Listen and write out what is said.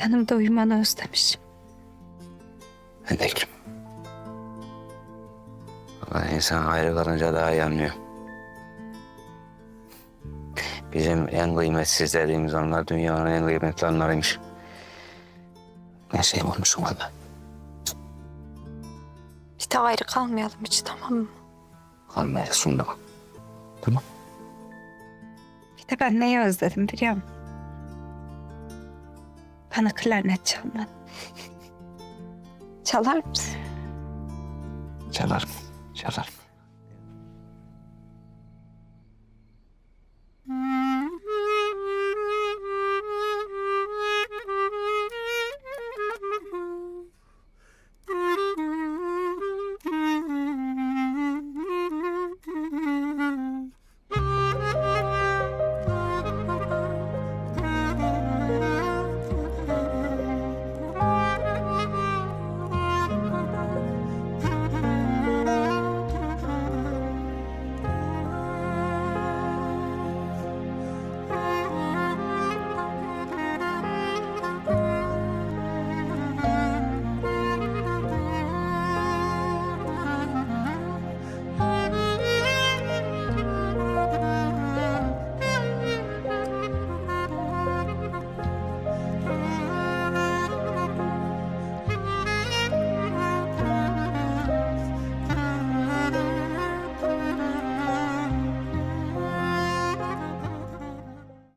Yanımda uyumanı özlemişim. Ekrem. Vallahi insan ayrı kalınca daha iyi anlıyor. Bizim en kıymetsiz dediğimiz anlar dünyanın en kıymetli anlarıymış. Ne şey olmuşum valla. Bir de ayrı kalmayalım hiç tamam mı? Kalmayız şunda bak. Tamam. Bir de ben neyi özledim biliyor musun? Bana klarnet çalman. Çalar mısın? Çalarım. Çalarım.